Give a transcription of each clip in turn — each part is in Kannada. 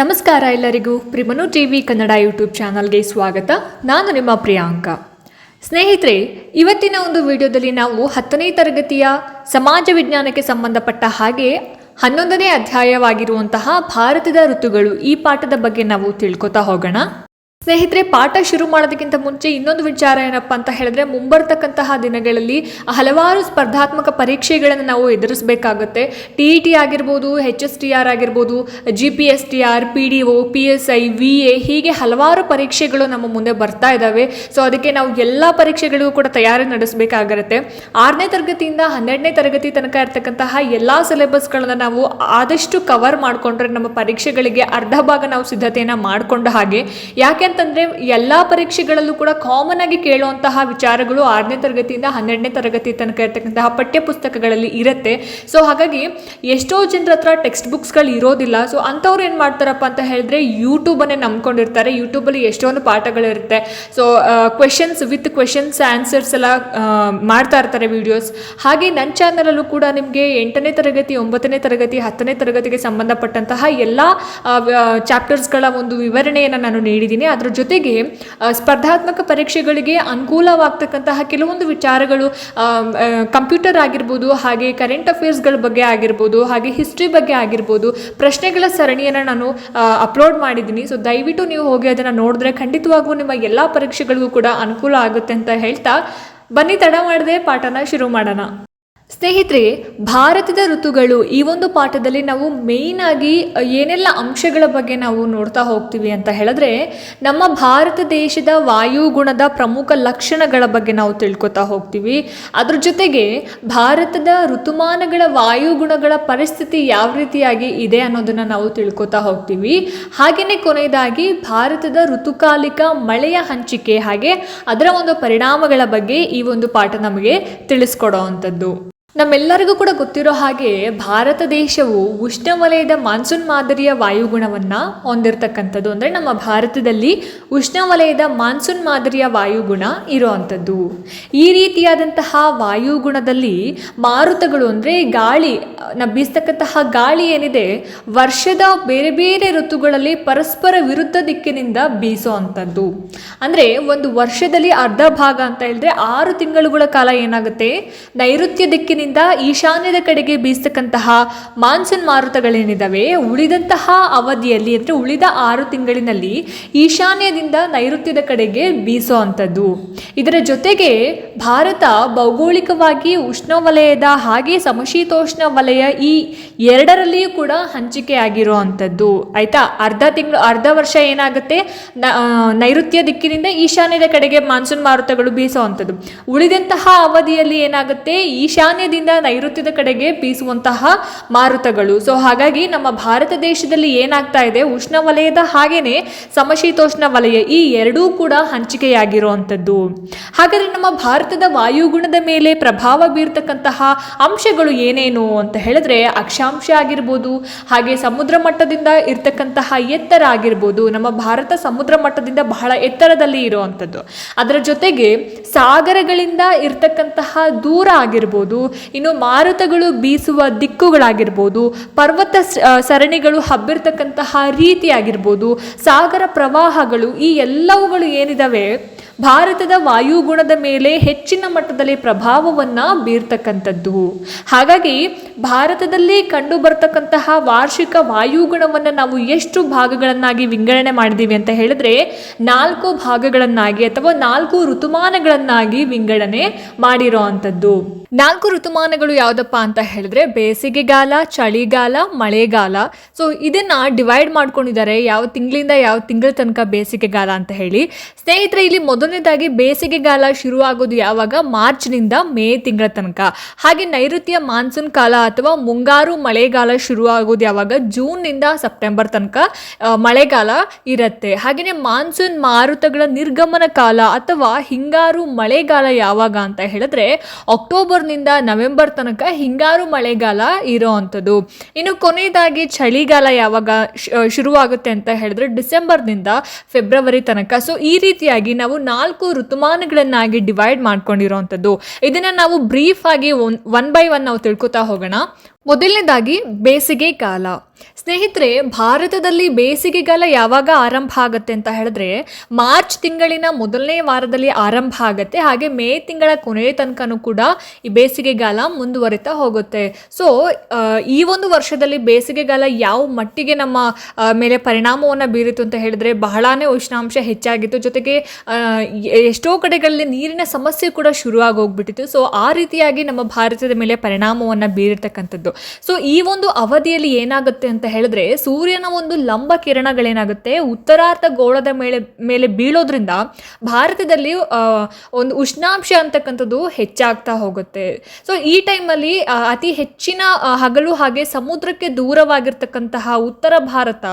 ನಮಸ್ಕಾರ ಎಲ್ಲರಿಗೂ ಪ್ರಿಮನು ಟಿ ವಿ ಕನ್ನಡ ಯೂಟ್ಯೂಬ್ ಚಾನಲ್ಗೆ ಸ್ವಾಗತ. ನಾನು ನಿಮ್ಮ ಪ್ರಿಯಾಂಕ. ಸ್ನೇಹಿತರೆ, ಇವತ್ತಿನ ಒಂದು ವಿಡಿಯೋದಲ್ಲಿ ನಾವು ಹತ್ತನೇ ತರಗತಿಯ ಸಮಾಜ ವಿಜ್ಞಾನಕ್ಕೆ ಸಂಬಂಧಪಟ್ಟ ಹಾಗೆ ಹನ್ನೊಂದನೇ ಅಧ್ಯಾಯವಾಗಿರುವಂತಹ ಭಾರತದ ಋತುಗಳು ಈ ಪಾಠದ ಬಗ್ಗೆ ನಾವು ತಿಳ್ಕೊತಾ ಹೋಗೋಣ. ಸ್ನೇಹಿತರೆ, ಪಾಠ ಶುರು ಮಾಡೋದಕ್ಕಿಂತ ಮುಂಚೆ ಇನ್ನೊಂದು ವಿಚಾರ ಏನಪ್ಪ ಅಂತ ಹೇಳಿದ್ರೆ, ಮುಂಬರ್ತಕ್ಕಂತಹ ದಿನಗಳಲ್ಲಿ ಹಲವಾರು ಸ್ಪರ್ಧಾತ್ಮಕ ಪರೀಕ್ಷೆಗಳನ್ನು ನಾವು ಎದುರಿಸಬೇಕಾಗುತ್ತೆ. ಟಿ ಇ ಟಿ ಆಗಿರ್ಬೋದು ಹೆಚ್ ಎಸ್ ಟಿ ಆರ್ ಆಗಿರ್ಬೋದು G P S T R P D O P S I V A ಹೀಗೆ ಹಲವಾರು ಪರೀಕ್ಷೆಗಳು ನಮ್ಮ ಮುಂದೆ ಬರ್ತಾ ಇದ್ದಾವೆ. ಸೊ ಅದಕ್ಕೆ ನಾವು ಎಲ್ಲ ಪರೀಕ್ಷೆಗಳಿಗೂ ಕೂಡ ತಯಾರಿ ನಡೆಸಬೇಕಾಗಿರುತ್ತೆ ಆರನೇ ತರಗತಿಯಿಂದ ಹನ್ನೆರಡನೇ ತರಗತಿ ತನಕ ಇರ್ತಕ್ಕಂತಹ ಎಲ್ಲ ಸಿಲೆಬಸ್ಗಳನ್ನು ನಾವು ಆದಷ್ಟು ಕವರ್ ಮಾಡಿಕೊಂಡ್ರೆ ನಮ್ಮ ಪರೀಕ್ಷೆಗಳಿಗೆ ಅರ್ಧ ಭಾಗ ನಾವು ಸಿದ್ಧತೆಯನ್ನು ಮಾಡಿಕೊಂಡ ಹಾಗೆ. ಯಾಕೆ ಅಂತಂದ್ರೆ ಎಲ್ಲ ಪರೀಕ್ಷೆಗಳಲ್ಲೂ ಕೂಡ ಕಾಮನ್ ಆಗಿ ಕೇಳುವಂತಹ ವಿಚಾರಗಳು ಆರನೇ ತರಗತಿಯಿಂದ ಹನ್ನೆರಡನೇ ತರಗತಿ ತನಕ ಇರತಕ್ಕಂತಹ ಪಠ್ಯ ಪುಸ್ತಕಗಳಲ್ಲಿ ಇರುತ್ತೆ. ಸೊ ಹಾಗಾಗಿ ಎಷ್ಟೋ ಜನರ ಹತ್ರ ಟೆಕ್ಸ್ಟ್ ಬುಕ್ಸ್ಗಳು ಇರೋದಿಲ್ಲ. ಸೊ ಅಂಥವ್ರು ಏನು ಮಾಡ್ತಾರಪ್ಪ ಅಂತ ಹೇಳಿದ್ರೆ ಯೂಟ್ಯೂಬನ್ನೇ ನಂಬ್ಕೊಂಡಿರ್ತಾರೆ. ಯೂಟ್ಯೂಬಲ್ಲಿ ಎಷ್ಟೊಂದು ಪಾಠಗಳಿರುತ್ತೆ so questions with questions answers ಎಲ್ಲ ಮಾಡ್ತಾ ಇರ್ತಾರೆ ವಿಡಿಯೋಸ್ ಹಾಗೆ ನನ್ನ ಚಾನಲಲ್ಲೂ ಕೂಡ ನಿಮಗೆ ಎಂಟನೇ ತರಗತಿ, ಒಂಬತ್ತನೇ ತರಗತಿ, ಹತ್ತನೇ ತರಗತಿಗೆ ಸಂಬಂಧಪಟ್ಟಂತಹ ಎಲ್ಲ ಚಾಪ್ಟರ್ಸ್ಗಳ ಒಂದು ವಿವರಣೆಯನ್ನು ನಾನು ನೀಡಿದ್ದೀನಿ. ಅದರ ಜೊತೆಗೆ ಸ್ಪರ್ಧಾತ್ಮಕ ಪರೀಕ್ಷೆಗಳಿಗೆ ಅನುಕೂಲವಾಗ್ತಕ್ಕಂತಹ ಕೆಲವೊಂದು ವಿಚಾರಗಳು ಕಂಪ್ಯೂಟರ್ ಆಗಿರ್ಬೋದು, ಹಾಗೆ ಕರೆಂಟ್ ಅಫೇರ್ಸ್ಗಳ ಬಗ್ಗೆ ಆಗಿರ್ಬೋದು, ಹಾಗೆ ಹಿಸ್ಟ್ರಿ ಬಗ್ಗೆ ಆಗಿರ್ಬೋದು, ಪ್ರಶ್ನೆಗಳ ಸರಣಿಯನ್ನು ನಾನು ಅಪ್ಲೋಡ್ ಮಾಡಿದ್ದೀನಿ. ಸೊ ದಯವಿಟ್ಟು ನೀವು ಹೋಗಿ ಅದನ್ನು ನೋಡಿದ್ರೆ ಖಂಡಿತವಾಗೂ ನಿಮ್ಮ ಎಲ್ಲ ಪರೀಕ್ಷೆಗಳಿಗೂ ಕೂಡ ಅನುಕೂಲ ಆಗುತ್ತೆ ಅಂತ ಹೇಳ್ತಾ, ಬನ್ನಿ ತಡ ಮಾಡದೆ ಪಾಠನ ಶುರು ಮಾಡೋಣ. ಸ್ನೇಹಿತರೆ, ಭಾರತದ ಋತುಗಳು ಈ ಒಂದು ಪಾಠದಲ್ಲಿ ನಾವು ಮೇಯ್ನ್ ಆಗಿ ಏನೆಲ್ಲ ಅಂಶಗಳ ಬಗ್ಗೆ ನಾವು ನೋಡ್ತಾ ಹೋಗ್ತೀವಿ ಅಂತ ಹೇಳಿದ್ರೆ, ನಮ್ಮ ಭಾರತ ದೇಶದ ವಾಯುಗುಣದ ಪ್ರಮುಖ ಲಕ್ಷಣಗಳ ಬಗ್ಗೆ ನಾವು ತಿಳ್ಕೊತಾ ಹೋಗ್ತೀವಿ. ಅದ್ರ ಜೊತೆಗೆ ಭಾರತದ ಋತುಮಾನಗಳ ವಾಯುಗುಣಗಳ ಪರಿಸ್ಥಿತಿ ಯಾವ ರೀತಿಯಾಗಿ ಇದೆ ಅನ್ನೋದನ್ನು ನಾವು ತಿಳ್ಕೊತಾ ಹೋಗ್ತೀವಿ. ಹಾಗೆಯೇ ಕೊನೆಯದಾಗಿ ಭಾರತದ ಋತುಕಾಲಿಕ ಮಳೆಯ ಹಂಚಿಕೆ ಹಾಗೆ ಅದರ ಒಂದು ಪರಿಣಾಮಗಳ ಬಗ್ಗೆ ಈ ಒಂದು ಪಾಠ ನಮಗೆ ತಿಳಿಸ್ಕೊಡೋ ಅಂಥದ್ದು. ನಮ್ಮೆಲ್ಲರಿಗೂ ಕೂಡ ಗೊತ್ತಿರೋ ಹಾಗೆ ಭಾರತ ದೇಶವು ಉಷ್ಣವಲಯದ ಮಾನ್ಸೂನ್ ಮಾದರಿಯ ವಾಯುಗುಣವನ್ನು ಹೊಂದಿರತಕ್ಕಂಥದ್ದು ಅಂದರೆ ನಮ್ಮ ಭಾರತದಲ್ಲಿ ಉಷ್ಣವಲಯದ ಮಾನ್ಸೂನ್ ಮಾದರಿಯ ವಾಯುಗುಣ ಇರೋವಂಥದ್ದು. ಈ ರೀತಿಯಾದಂತಹ ವಾಯುಗುಣದಲ್ಲಿ ಮಾರುತಗಳು ಅಂದರೆ ಗಾಳಿ ಬೀಸ್ತಕ್ಕಂತಹ ಗಾಳಿ ಏನಿದೆ, ವರ್ಷದ ಬೇರೆ ಬೇರೆ ಋತುಗಳಲ್ಲಿ ಪರಸ್ಪರ ವಿರುದ್ಧ ದಿಕ್ಕಿನಿಂದ ಬೀಸೋ ಅಂಥದ್ದು ಅಂದರೆ ಒಂದು ವರ್ಷದಲ್ಲಿ ಅರ್ಧ ಭಾಗ ಅಂತ ಹೇಳಿದ್ರೆ ಆರು ತಿಂಗಳುಗಳ ಕಾಲ ಏನಾಗುತ್ತೆ? ನೈಋತ್ಯ ದಿಕ್ಕಿನಿಂದ ಈಶಾನ್ಯದ ಕಡೆಗೆ ಬೀಸತಕ್ಕಂತಹ ಮಾನ್ಸೂನ್ ಮಾರುತಗಳೇನಿದ್ದಾವೆ ಉಳಿದಂತಹ ಅವಧಿಯಲ್ಲಿ, ಅಂದರೆ ಉಳಿದ ಆರು ತಿಂಗಳಿನಲ್ಲಿ ಈಶಾನ್ಯದಿಂದ ನೈಋತ್ಯದ ಕಡೆಗೆ ಬೀಸೋ ಅಂಥದ್ದು ಇದರ ಜೊತೆಗೆ ಭಾರತ ಭೌಗೋಳಿಕವಾಗಿ ಉಷ್ಣವಲಯದ ಹಾಗೆ ಸಮಶೀತೋಷ್ಣ ವಲಯ ಈ ಎರಡರಲ್ಲಿಯೂ ಕೂಡ ಹಂಚಿಕೆ ಆಗಿರೋ ಅಂಥದ್ದು ಆಯಿತಾ? ಅರ್ಧ ತಿಂಗಳು, ಅರ್ಧ ವರ್ಷ ಏನಾಗುತ್ತೆ? ನೈಋತ್ಯ ದಿಕ್ಕಿನಿಂದ ಈಶಾನ್ಯದ ಕಡೆಗೆ ಮಾನ್ಸೂನ್ ಮಾರುತಗಳು ಬೀಸೋ ಅಂಥದ್ದು ಉಳಿದಂತಹ ಅವಧಿಯಲ್ಲಿ ಏನಾಗುತ್ತೆ? ಈಶಾನ್ಯದಿಂದ ನೈಋತ್ಯದ ಕಡೆಗೆ ಬೀಸುವಂತಹ ಮಾರುತಗಳು. ಸೊ ಹಾಗಾಗಿ ನಮ್ಮ ಭಾರತ ದೇಶದಲ್ಲಿ ಏನಾಗ್ತಾ ಇದೆ? ಉಷ್ಣವಲಯದ ಹಾಗೇನೆ ಸಮಶೀತೋಷ್ಣ ವಲಯ ಈ ಎರಡೂ ಕೂಡ ಹಂಚಿಕೆಯಾಗಿರುವಂಥದ್ದು. ಹಾಗಾದರೆ ನಮ್ಮ ಭಾರತದ ವಾಯುಗುಣದ ಮೇಲೆ ಪ್ರಭಾವ ಬೀರ್ತಕ್ಕಂತಹ ಅಂಶಗಳು ಏನೇನು ಅಂತ ಹೇಳಿದ್ರೆ ಅಕ್ಷಾಂಶ ಆಗಿರ್ಬೋದು, ಹಾಗೆ ಸಮುದ್ರ ಮಟ್ಟದಿಂದ ಇರ್ತಕ್ಕಂತಹ ಎತ್ತರ ಆಗಿರ್ಬೋದು. ನಮ್ಮ ಭಾರತ ಸಮುದ್ರ ಮಟ್ಟದಿಂದ ಬಹಳ ಎತ್ತರದಲ್ಲಿ ಇರುವಂಥದ್ದು. ಅದರ ಜೊತೆಗೆ ಸಾಗರಗಳಿಂದ ಇರ್ತಕ್ಕಂತಹ ದೂರ ಆಗಿರ್ಬೋದು ಇನ್ನು ಮಾರುತಗಳು ಬೀಸುವ ದಿಕ್ಕುಗಳಾಗಿರ್ಬೋದು ಪರ್ವತ ಸರಣಿಗಳು ಹಬ್ಬಿರ್ತಕ್ಕಂತಹ ರೀತಿಯಾಗಿರ್ಬೋದು ಸಾಗರ ಪ್ರವಾಹಗಳು ಈ ಎಲ್ಲವುಗಳು ಏನಿದಾವೆ? ಭಾರತದ ವಾಯುಗುಣದ ಮೇಲೆ ಹೆಚ್ಚಿನ ಮಟ್ಟದಲ್ಲಿ ಪ್ರಭಾವವನ್ನು ಬೀರ್ತಕ್ಕಂಥದ್ದು. ಹಾಗಾಗಿ ಭಾರತದಲ್ಲಿ ಕಂಡು ಬರ್ತಕ್ಕಂತಹ ವಾರ್ಷಿಕ ವಾಯುಗುಣವನ್ನು ನಾವು ಎಷ್ಟು ಭಾಗಗಳನ್ನಾಗಿ ವಿಂಗಡಣೆ ಮಾಡಿದ್ದೀವಿ ಅಂತ ಹೇಳಿದ್ರೆ ನಾಲ್ಕು ಭಾಗಗಳನ್ನಾಗಿ ಅಥವಾ ನಾಲ್ಕು ಋತುಮಾನಗಳನ್ನಾಗಿ ವಿಂಗಡಣೆ ಮಾಡಿರೋ ಅಂಥದ್ದು. ನಾಲ್ಕು ಋತುಮಾನಗಳು ಯಾವುದಪ್ಪ ಅಂತ ಹೇಳಿದ್ರೆ ಬೇಸಿಗೆಗಾಲ ಚಳಿಗಾಲ, ಮಳೆಗಾಲ. ಸೊ ಇದನ್ನ ಡಿವೈಡ್ ಮಾಡ್ಕೊಂಡಿದ್ದಾರೆ ಯಾವ ತಿಂಗಳಿಂದ ಯಾವ ತಿಂಗಳ ತನಕ ಬೇಸಿಗೆಗಾಲ ಅಂತ ಹೇಳಿ. ಸ್ನೇಹಿತರೆ, ಇಲ್ಲಿ ಮೊದಲನೇದಾಗಿ ಬೇಸಿಗೆಗಾಲ ಶುರುವಾಗೋದು ಯಾವಾಗ? ಮಾರ್ಚ್ನಿಂದ ಮೇ ತಿಂಗಳ ತನಕ. ಹಾಗೆ ನೈಋತ್ಯ ಮಾನ್ಸೂನ್ ಕಾಲ ಅಥವಾ ಮುಂಗಾರು ಮಳೆಗಾಲ ಶುರುವಾಗೋದು ಯಾವಾಗ? ಜೂನ್ನಿಂದ ಸೆಪ್ಟೆಂಬರ್ ತನಕ ಮಳೆಗಾಲ ಇರುತ್ತೆ. ಹಾಗೆಯೇ ಮಾನ್ಸೂನ್ ಮಾರುತಗಳ ನಿರ್ಗಮನ ಕಾಲ ಅಥವಾ ಹಿಂಗಾರು ಮಳೆಗಾಲ ಯಾವಾಗ ಅಂತ ಹೇಳಿದ್ರೆ, ಅಕ್ಟೋಬರ್ನಿಂದ ನವೆಂಬರ್ ತನಕ ಹಿಂಗಾರು ಮಳೆಗಾಲ ಇರೋ ಅಂಥದ್ದು. ಇನ್ನು ಕೊನೆಯದಾಗಿ ಚಳಿಗಾಲ ಯಾವಾಗ ಶುರುವಾಗುತ್ತೆ ಅಂತ ಹೇಳಿದ್ರೆ ಡಿಸೆಂಬರ್ನಿಂದ ಫೆಬ್ರವರಿ ತನಕ. ಸೊ, ಈ ರೀತಿಯಾಗಿ ನಾವು ನಾಲ್ಕು ಋತುಮಾನಗಳನ್ನಾಗಿ ಡಿವೈಡ್ ಮಾಡ್ಕೊಂಡಿರೋವಂಥದ್ದು ಇದನ್ನು ನಾವು ಬ್ರೀಫ್ ಆಗಿ ಒನ್ ಒನ್ ಬೈ ಒನ್ ನಾವು ತಿಳ್ಕೊತಾ ಹೋಗೋಣ. ಮೊದಲನೇದಾಗಿ ಬೇಸಿಗೆ ಕಾಲ. ಸ್ನೇಹಿತರೆ, ಭಾರತದಲ್ಲಿ ಬೇಸಿಗೆಗಾಲ ಯಾವಾಗ ಆರಂಭ ಆಗುತ್ತೆ ಅಂತ ಹೇಳಿದ್ರೆ, ಮಾರ್ಚ್ ತಿಂಗಳಿನ ಮೊದಲನೇ ವಾರದಲ್ಲಿ ಆರಂಭ ಆಗುತ್ತೆ. ಹಾಗೆ ಮೇ ತಿಂಗಳ ಕೊನೆಯ ತನಕನೂ ಕೂಡ ಈ ಬೇಸಿಗೆಗಾಲ ಮುಂದುವರಿತಾ ಹೋಗುತ್ತೆ. ಸೊ ಈ ಒಂದು ವರ್ಷದಲ್ಲಿ ಬೇಸಿಗೆಗಾಲ ಯಾವ ಮಟ್ಟಿಗೆ ನಮ್ಮ ಮೇಲೆ ಪರಿಣಾಮವನ್ನು ಬೀರಿತು ಅಂತ ಹೇಳಿದ್ರೆ, ಬಹಳಾನೇ ಉಷ್ಣಾಂಶ ಹೆಚ್ಚಾಗಿತ್ತು. ಜೊತೆಗೆ ಎಷ್ಟೋ ಕಡೆಗಳಲ್ಲಿ ನೀರಿನ ಸಮಸ್ಯೆ ಕೂಡ ಶುರುವಾಗಿ ಹೋಗ್ಬಿಟ್ಟಿತ್ತು ಸೊ ಆ ರೀತಿಯಾಗಿ ನಮ್ಮ ಭಾರತದ ಮೇಲೆ ಪರಿಣಾಮವನ್ನು ಬೀರಿರ್ತಕ್ಕಂಥದ್ದು ಸೊ ಈ ಒಂದು ಅವಧಿಯಲ್ಲಿ ಏನಾಗುತ್ತೆ ಅಂತ ಹೇಳಿದ್ರೆ ಸೂರ್ಯನ ಒಂದು ಲಂಬ ಕಿರಣಗಳೇನಾಗುತ್ತೆ? ಉತ್ತರಾರ್ಧ ಗೋಳದ ಮೇಲೆ ಮೇಲೆ ಬೀಳೋದ್ರಿಂದ ಭಾರತದಲ್ಲಿ ಒಂದು ಉಷ್ಣಾಂಶ ಅಂತಕ್ಕಂಥದ್ದು ಹೆಚ್ಚಾಗ್ತಾ ಹೋಗುತ್ತೆ. ಸೊ ಈ ಟೈಮಲ್ಲಿ ಅತಿ ಹೆಚ್ಚಿನ ಹಗಲು ಹಾಗೆ ಸಮುದ್ರಕ್ಕೆ ದೂರವಾಗಿರ್ತಕ್ಕಂತಹ ಉತ್ತರ ಭಾರತ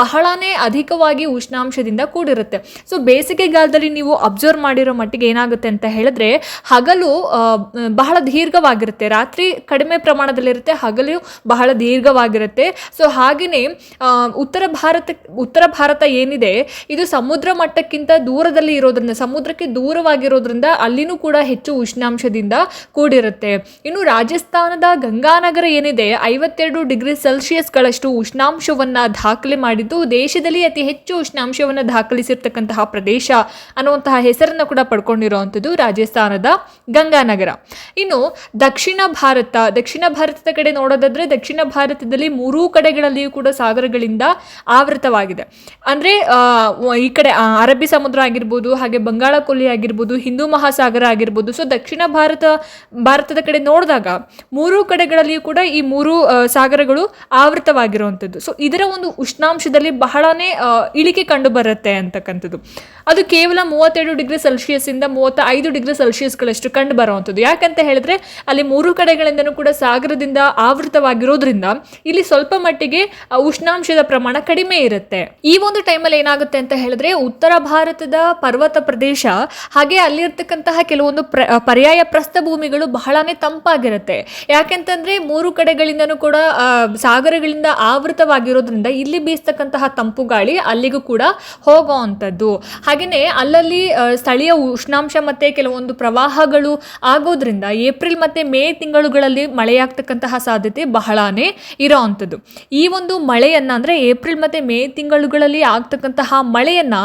ಬಹಳನೇ ಅಧಿಕವಾಗಿ ಉಷ್ಣಾಂಶದಿಂದ ಕೂಡಿರುತ್ತೆ. ಸೊ ಬೇಸಿಗೆಗಾಲದಲ್ಲಿ ನೀವು ಅಬ್ಸರ್ವ್ ಮಾಡಿರೋ ಮಟ್ಟಿಗೆ ಏನಾಗುತ್ತೆ ಅಂತ ಹೇಳಿದ್ರೆ, ಹಗಲು ಬಹಳ ದೀರ್ಘವಾಗಿರುತ್ತೆ. ರಾತ್ರಿ ಕಡಿಮೆ ಪ್ರಮಾಣದಲ್ಲಿರುತ್ತೆ, ಹಗಲು ಬಹಳ ದೀರ್ಘವಾಗಿರುತ್ತೆ. ಸೊ ಹಾಗೆಯೇ ಉತ್ತರ ಭಾರತ ಉತ್ತರ ಭಾರತ ಏನಿದೆ, ಇದು ಸಮುದ್ರ ಮಟ್ಟಕ್ಕಿಂತ ದೂರದಲ್ಲಿ ಇರೋದ್ರಿಂದ, ಸಮುದ್ರಕ್ಕೆ ದೂರವಾಗಿರೋದ್ರಿಂದ ಅಲ್ಲಿನೂ ಕೂಡ ಹೆಚ್ಚು ಉಷ್ಣಾಂಶದಿಂದ ಕೂಡಿರುತ್ತೆ. ಇನ್ನು ರಾಜಸ್ಥಾನದ ಗಂಗಾನಗರ ಏನಿದೆ, ಐವತ್ತೆರಡು ಡಿಗ್ರಿ ಸೆಲ್ಸಿಯಸ್ಗಳಷ್ಟು ಉಷ್ಣಾಂಶವನ್ನು ದಾಖಲೆ ಮಾಡಿದ್ದು, ದೇಶದಲ್ಲಿ ಅತಿ ಹೆಚ್ಚು ಉಷ್ಣಾಂಶವನ್ನು ದಾಖಲಿಸಿರ್ತಕ್ಕಂತಹ ಪ್ರದೇಶ ಅನ್ನುವಂತಹ ಹೆಸರನ್ನು ಕೂಡ ಪಡ್ಕೊಂಡಿರುವಂಥದ್ದು ರಾಜಸ್ಥಾನದ ಗಂಗಾನಗರ. ಇನ್ನು ದಕ್ಷಿಣ ಭಾರತ, ದಕ್ಷಿಣ ಭಾರತದ ಕಡೆ ನೋಡೋದಾದ್ರೆ ದಕ್ಷಿಣ ಭಾರತದಲ್ಲಿ ಮೂರೂ ಕಡೆಗಳಲ್ಲಿಯೂ ಕೂಡ ಸಾಗರಗಳಿಂದ ಆವೃತವಾಗಿದೆ. ಅಂದರೆ ಈ ಕಡೆ ಅರಬ್ಬಿ ಸಮುದ್ರ ಆಗಿರ್ಬೋದು, ಹಾಗೆ ಬಂಗಾಳ ಕೊಲ್ಲಿ ಆಗಿರ್ಬೋದು, ಹಿಂದೂ ಮಹಾಸಾಗರ ಆಗಿರ್ಬೋದು ಸೊ ದಕ್ಷಿಣ ಭಾರತ, ಭಾರತದ ಕಡೆ ನೋಡಿದಾಗ ಮೂರು ಕಡೆಗಳಲ್ಲಿಯೂ ಕೂಡ ಈ ಮೂರು ಸಾಗರಗಳು ಆವೃತವಾಗಿರುವಂಥದ್ದು. ಸೊ ಇದರ ಒಂದು ಉಷ್ಣಾಂಶದಲ್ಲಿ ಬಹಳನೇ ಇಳಿಕೆ ಕಂಡು ಬರುತ್ತೆ ಅಂತಕ್ಕಂಥದ್ದು. ಅದು ಕೇವಲ ಮೂವತ್ತೆರಡು ಡಿಗ್ರಿ ಸೆಲ್ಸಿಯಸ್ಸಿಂದ ಮೂವತ್ತ ಐದು ಡಿಗ್ರಿ ಸೆಲ್ಸಿಯಸ್ಗಳಷ್ಟು ಕಂಡು ಬರುವಂಥದ್ದು. ಯಾಕಂತ ಹೇಳಿದ್ರೆ, ಅಲ್ಲಿ ಮೂರು ಕಡೆಗಳಿಂದನೂ ಕೂಡ ಸಾಗರದಿಂದ ಆವೃತವಾಗಿರೋದ್ರಿಂದ, ಇಲ್ಲಿ ಸ್ವಲ್ಪ ಮಟ್ಟಿಗೆ ಆ, ಉಷ್ಣಾಂಶದ ಪ್ರಮಾಣ ಕಡಿಮೆ ಇರುತ್ತೆ. ಈ ಒಂದು ಟೈಮಲ್ಲಿ ಏನಾಗುತ್ತೆ ಅಂತ ಹೇಳಿದ್ರೆ ಉತ್ತರ ಭಾರತದ ಪರ್ವತ ಪ್ರದೇಶ ಹಾಗೆ ಅಲ್ಲಿರ್ತಕ್ಕಂತಹ ಕೆಲವೊಂದು ಪರ್ಯಾಯ ಪರ್ಯಾಯ ಪ್ರಸ್ಥಭೂಮಿಗಳು ಬಹಳನೇ ತಂಪಾಗಿರುತ್ತೆ. ಯಾಕೆಂತಂದ್ರೆ ಮೂರು ಕಡೆಗಳಿಂದನೂ ಕೂಡ ಸಾಗರಗಳಿಂದ ಆವೃತವಾಗಿರೋದ್ರಿಂದ ಇಲ್ಲಿ ಬೀಸ್ತಕ್ಕಂತಹ ತಂಪು ಗಾಳಿ ಅಲ್ಲಿಗೂ ಕೂಡ ಹೋಗೋವಂಥದ್ದು. ಹಾಗೆಯೇ ಅಲ್ಲಲ್ಲಿ ಸ್ಥಳೀಯ ಉಷ್ಣಾಂಶ ಮತ್ತೆ ಕೆಲವೊಂದು ಪ್ರವಾಹಗಳು ಆಗೋದ್ರಿಂದ ಏಪ್ರಿಲ್ ಮತ್ತೆ ಮೇ ತಿಂಗಳುಗಳಲ್ಲಿ ಮಳೆಯಾಗ್ತಕ್ಕಂತಹ ಸಾಧ್ಯತೆ ಬಹಳಾನೇ ಇರೋವಂಥದ್ದು. ಈ ಒಂದು ಮಳೆಯನ್ನು ಅಂದರೆ ಏಪ್ರಿಲ್ ಮತ್ತು ಮೇ ತಿಂಗಳುಗಳಲ್ಲಿ ಆಗ್ತಕ್ಕಂತಹ ಮಳೆಯನ್ನು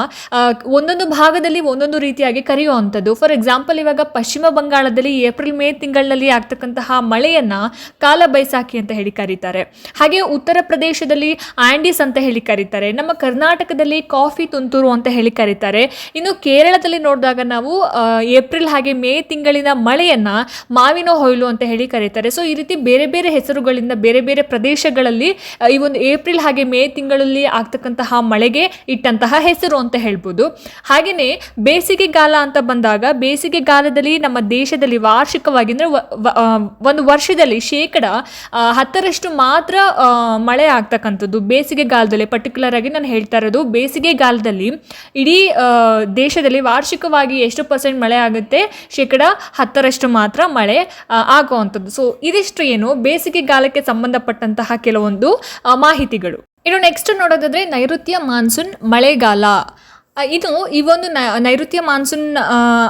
ಒಂದೊಂದು ಭಾಗದಲ್ಲಿ ಒಂದೊಂದು ರೀತಿಯಾಗಿ ಕರೆಯುವಂಥದ್ದು. ಫಾರ್ ಎಕ್ಸಾಂಪಲ್ ಇವಾಗ ಪಶ್ಚಿಮ ಬಂಗಾಳದಲ್ಲಿ ಏಪ್ರಿಲ್, ಮೇ ತಿಂಗಳಲ್ಲಿ ಆಗ್ತಕ್ಕಂತಹ ಮಳೆಯನ್ನು ಕಾಲ ಬೈಸಾಖಿ ಅಂತ ಹೇಳಿ ಕರೀತಾರೆ. ಹಾಗೆ ಉತ್ತರ ಪ್ರದೇಶದಲ್ಲಿ ಆಂಡೀಸ್ ಅಂತ ಹೇಳಿ ಕರೀತಾರೆ. ನಮ್ಮ ಕರ್ನಾಟಕದಲ್ಲಿ ಕಾಫಿ ತುಂತುರು ಅಂತ ಹೇಳಿ ಕರೀತಾರೆ. ಇನ್ನು ಕೇರಳದಲ್ಲಿ ನೋಡಿದಾಗ ನಾವು ಏಪ್ರಿಲ್ ಹಾಗೆ ಮೇ ತಿಂಗಳಿನ ಮಳೆಯನ್ನ ಮಾವಿನ ಹೊಯ್ಲು ಅಂತ ಹೇಳಿ ಕರೀತಾರೆ. ಸೊ ಈ ರೀತಿ ಬೇರೆ ಬೇರೆ ಹೆಸರುಗಳಿಂದ ಬೇರೆ ಬೇರೆ ಪ್ರದೇಶಗಳಲ್ಲಿ ಈ ಒಂದು ಏಪ್ರಿಲ್ ಹಾಗೆ ಮೇ ತಿಂಗಳಲ್ಲಿ ಆಗ್ತಕ್ಕಂತಹ ಮಳೆಗೆ ಇಟ್ಟಂತಹ ಹೆಸರು ಅಂತ ಹೇಳ್ಬೋದು. ಹಾಗೆಯೇ ಬೇಸಿಗೆಗಾಲ ಅಂತ ಬಂದಾಗ ಬೇಸಿಗೆಗಾಲದಲ್ಲಿ ನಮ್ಮ ದೇಶದಲ್ಲಿ ವಾರ್ಷಿಕವಾಗಿ ಅಂದರೆ ಒಂದು ವರ್ಷದಲ್ಲಿ ಶೇಕಡ ಹತ್ತರಷ್ಟು ಮಾತ್ರ ಮಳೆ ಆಗ್ತಕ್ಕಂಥದ್ದು. ಬೇಸಿಗೆಗಾಲದಲ್ಲಿ ಪರ್ಟಿಕ್ಯುಲರ್ ಆಗಿ ನಾನು ಹೇಳ್ತಾ ಇರೋದು ಬೇಸಿಗೆಗಾಲದಲ್ಲಿ ಇಡೀ ದೇಶದಲ್ಲಿ ವಾರ್ಷಿಕವಾಗಿ ಎಷ್ಟು ಪರ್ಸೆಂಟ್ ಮಳೆ ಆಗುತ್ತೆ? ಶೇಕಡ ಹತ್ತರಷ್ಟು ಮಾತ್ರ ಮಳೆ ಆಗುವಂಥದ್ದು. ಸೊ ಇದಿಷ್ಟು ಏನು ಬೇಸಿಗೆಗಾಲಕ್ಕೆ ಸಂಬಂಧಪಟ್ಟಂತಹ ಕೆಲವೊಂದು ಮಾಹಿತಿಗಳು. ಇನ್ನು ನೆಕ್ಸ್ಟ್ ನೋಡೋದಾದ್ರೆ ನೈಋತ್ಯ ಮಾನ್ಸೂನ್ ಮಳೆಗಾಲ. ಇದು ಈ ಒಂದು ನೈಋತ್ಯ ಮಾನ್ಸೂನ್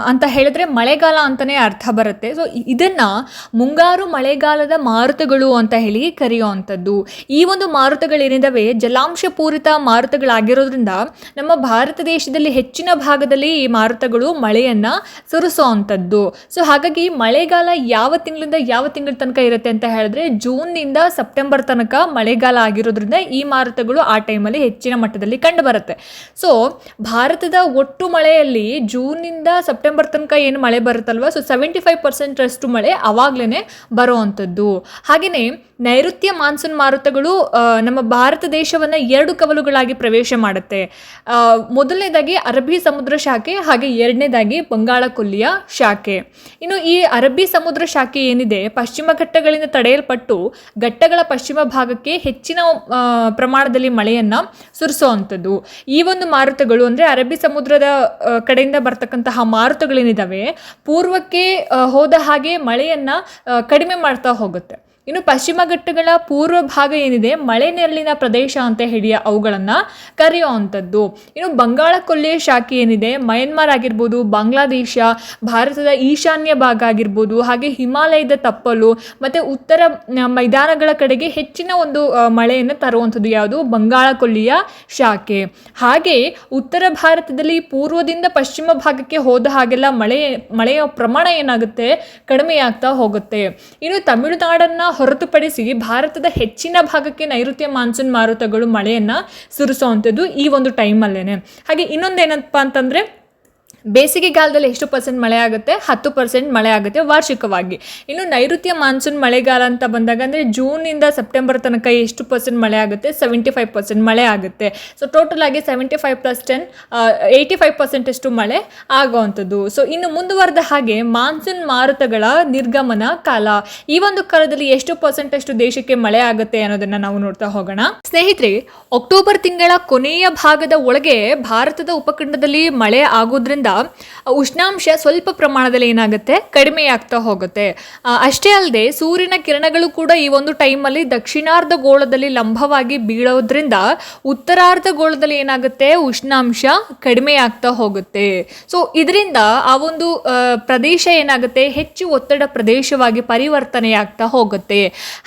ಅಂತ ಹೇಳಿದ್ರೆ ಮಳೆಗಾಲ ಅಂತಲೇ ಅರ್ಥ ಬರುತ್ತೆ. ಸೊ ಇದನ್ನು ಮುಂಗಾರು ಮಳೆಗಾಲದ ಮಾರುತಗಳು ಅಂತ ಹೇಳಿ ಕರೆಯುವಂಥದ್ದು. ಈ ಒಂದು ಮಾರುತಗಳೇನಿದ್ದಾವೆ ಜಲಾಂಶ ಪೂರಿತ ಮಾರುತಗಳಾಗಿರೋದ್ರಿಂದ ನಮ್ಮ ಭಾರತ ದೇಶದಲ್ಲಿ ಹೆಚ್ಚಿನ ಭಾಗದಲ್ಲಿ ಈ ಮಾರುತಗಳು ಮಳೆಯನ್ನು ಸುರಿಸುವಂಥದ್ದು. ಸೊ ಹಾಗಾಗಿ ಮಳೆಗಾಲ ಯಾವ ತಿಂಗಳಿಂದ ಯಾವ ತಿಂಗಳ ತನಕ ಇರುತ್ತೆ ಅಂತ ಹೇಳಿದ್ರೆ ಜೂನ್ನಿಂದ ಸೆಪ್ಟೆಂಬರ್ ತನಕ ಮಳೆಗಾಲ ಆಗಿರೋದ್ರಿಂದ ಈ ಮಾರುತಗಳು ಆ ಟೈಮಲ್ಲಿ ಹೆಚ್ಚಿನ ಮಟ್ಟದಲ್ಲಿ ಕಂಡುಬರುತ್ತೆ ಸೊ ಭಾರತದ ಒಟ್ಟು ಮಳೆಯಲ್ಲಿ ಜೂನ್ನಿಂದ ಸೆಪ್ಟೆಂಬರ್ ತನಕ ಏನು ಮಳೆ ಬರುತ್ತಲ್ವ? ಸೊ ಸೆವೆಂಟಿ ಫೈವ್ ಪರ್ಸೆಂಟ್ ಅಷ್ಟು ಮಳೆ ಬರೋ ಬರುವಂಥದ್ದು. ಹಾಗೆಯೇ ನೈಋತ್ಯ ಮಾನ್ಸೂನ್ ಮಾರುತಗಳು ನಮ್ಮ ಭಾರತ ದೇಶವನ್ನು ಎರಡು ಕವಲುಗಳಾಗಿ ಪ್ರವೇಶ ಮಾಡುತ್ತೆ. ಮೊದಲನೇದಾಗಿ ಅರಬ್ಬಿ ಸಮುದ್ರ ಶಾಖೆ, ಹಾಗೆ ಎರಡನೇದಾಗಿ ಬಂಗಾಳ ಕೊಲ್ಲಿಯ ಶಾಖೆ. ಇನ್ನು ಈ ಅರಬ್ಬಿ ಸಮುದ್ರ ಶಾಖೆ ಏನಿದೆ? ಪಶ್ಚಿಮ ಘಟ್ಟಗಳಿಂದ ತಡೆಯಲ್ಪಟ್ಟು ಘಟ್ಟಗಳ ಪಶ್ಚಿಮ ಭಾಗಕ್ಕೆ ಹೆಚ್ಚಿನ ಪ್ರಮಾಣದಲ್ಲಿ ಮಳೆಯನ್ನು ಸುರಿಸುವಂಥದ್ದು. ಈ ಒಂದು ಮಾರುತಗಳು ಅಂದರೆ ಅರಬ್ಬಿ ಸಮುದ್ರದ ಕಡೆಯಿಂದ ಬರ್ತಕ್ಕಂತಹ ಮಾರುತಗಳೇನಿದ್ದಾವೆ ಪೂರ್ವಕ್ಕೆ ಹೋದ ಹಾಗೆ ಮಳೆಯನ್ನು ಕಡಿಮೆ ಮಾಡ್ತಾ ಹೋಗುತ್ತೆ. ಇನ್ನು ಪಶ್ಚಿಮ ಘಟ್ಟಗಳ ಪೂರ್ವ ಭಾಗ ಏನಿದೆ, ಮಳೆ ನೆರಳಿನ ಪ್ರದೇಶ ಅಂತ ಹೇಳಿ ಅವುಗಳನ್ನು ಕರೆಯುವಂಥದ್ದು. ಇನ್ನು ಬಂಗಾಳ ಕೊಲ್ಲಿಯ ಶಾಖೆ ಏನಿದೆ, ಮಯನ್ಮಾರ್ ಆಗಿರ್ಬೋದು, ಬಾಂಗ್ಲಾದೇಶ, ಭಾರತದ ಈಶಾನ್ಯ ಭಾಗ ಆಗಿರ್ಬೋದು, ಹಾಗೆ ಹಿಮಾಲಯದ ತಪ್ಪಲು, ಮತ್ತು ಉತ್ತರ ಮೈದಾನಗಳ ಕಡೆಗೆ ಹೆಚ್ಚಿನ ಒಂದು ಮಳೆಯನ್ನು ತರುವಂಥದ್ದು ಯಾವುದು? ಬಂಗಾಳ ಕೊಲ್ಲಿಯ ಶಾಖೆ. ಹಾಗೆ ಉತ್ತರ ಭಾರತದಲ್ಲಿ ಪೂರ್ವದಿಂದ ಪಶ್ಚಿಮ ಭಾಗಕ್ಕೆ ಹೋದ ಹಾಗೆಲ್ಲ ಮಳೆ, ಮಳೆಯ ಪ್ರಮಾಣ ಏನಾಗುತ್ತೆ? ಕಡಿಮೆಯಾಗ್ತಾ ಹೋಗುತ್ತೆ. ಇನ್ನು ತಮಿಳುನಾಡನ್ನು ಹೊರತುಪಡಿಸಿ ಭಾರತದ ಹೆಚ್ಚಿನ ಭಾಗಕ್ಕೆ ನೈಋತ್ಯ ಮಾನ್ಸೂನ್ ಮಾರುತಗಳು ಮಳೆಯನ್ನು ಸುರಿಸುವಂಥದ್ದು ಈ ಒಂದು ಟೈಮಲ್ಲೇ ಹಾಗೆ ಇನ್ನೊಂದೇನಪ್ಪ ಅಂತಂದರೆ ಬೇಸಿಗೆಗಾಲದಲ್ಲಿ ಎಷ್ಟು ಪರ್ಸೆಂಟ್ ಮಳೆ ಆಗುತ್ತೆ? ಹತ್ತು ಪರ್ಸೆಂಟ್ ಮಳೆ ಆಗುತ್ತೆ ವಾರ್ಷಿಕವಾಗಿ. ಇನ್ನು ನೈಋತ್ಯ ಮಾನ್ಸೂನ್ ಮಳೆಗಾಲ ಅಂತ ಬಂದಾಗ ಅಂದರೆ ಜೂನಿಂದ ಸೆಪ್ಟೆಂಬರ್ ತನಕ ಎಷ್ಟು ಪರ್ಸೆಂಟ್ ಮಳೆ ಆಗುತ್ತೆ? ಸೆವೆಂಟಿ ಫೈವ್ ಪರ್ಸೆಂಟ್ ಮಳೆ ಆಗುತ್ತೆ. ಸೊ ಟೋಟಲ್ ಆಗಿ seventy five plus ten eighty five ಪರ್ಸೆಂಟಷ್ಟು ಮಳೆ ಆಗುವಂಥದ್ದು. ಸೊ ಇನ್ನು ಮುಂದುವರೆದ ಹಾಗೆ ಮಾನ್ಸೂನ್ ಮಾರುತಗಳ ನಿರ್ಗಮನ ಕಾಲ. ಈ ಒಂದು ಕಾಲದಲ್ಲಿ ಎಷ್ಟು ಪರ್ಸೆಂಟಷ್ಟು ದೇಶಕ್ಕೆ ಮಳೆ ಆಗುತ್ತೆ ಅನ್ನೋದನ್ನ ನಾವು ನೋಡ್ತಾ ಹೋಗೋಣ. ಸ್ನೇಹಿತರೆ ಅಕ್ಟೋಬರ್ ತಿಂಗಳ ಕೊನೆಯ ಭಾಗದ ಒಳಗೆ ಭಾರತದ ಉಪಖಂಡದಲ್ಲಿ ಮಳೆ ಆಗೋದ್ರಿಂದ ಉಷ್ಣಾಂಶ ಸ್ವಲ್ಪ ಪ್ರಮಾಣದಲ್ಲಿ ಏನಾಗುತ್ತೆ? ಕಡಿಮೆಯಾಗ್ತಾ ಹೋಗುತ್ತೆ. ಅಷ್ಟೇ ಅಲ್ಲದೆ ಸೂರ್ಯನ ಕಿರಣಗಳು ಕೂಡ ಈ ಒಂದು ಟೈಮಲ್ಲಿ ದಕ್ಷಿಣಾರ್ಧ ಗೋಳದಲ್ಲಿ ಲಂಬವಾಗಿ ಬೀಳೋದ್ರಿಂದ ಉತ್ತರಾರ್ಧ ಗೋಳದಲ್ಲಿ ಏನಾಗುತ್ತೆ? ಉಷ್ಣಾಂಶ ಕಡಿಮೆಯಾಗ್ತಾ ಹೋಗುತ್ತೆ. ಸೊ ಇದರಿಂದ ಆ ಒಂದು ಪ್ರದೇಶ ಏನಾಗುತ್ತೆ? ಹೆಚ್ಚು ಒತ್ತಡ ಪ್ರದೇಶವಾಗಿ ಪರಿವರ್ತನೆಯಾಗ್ತಾ ಹೋಗುತ್ತೆ.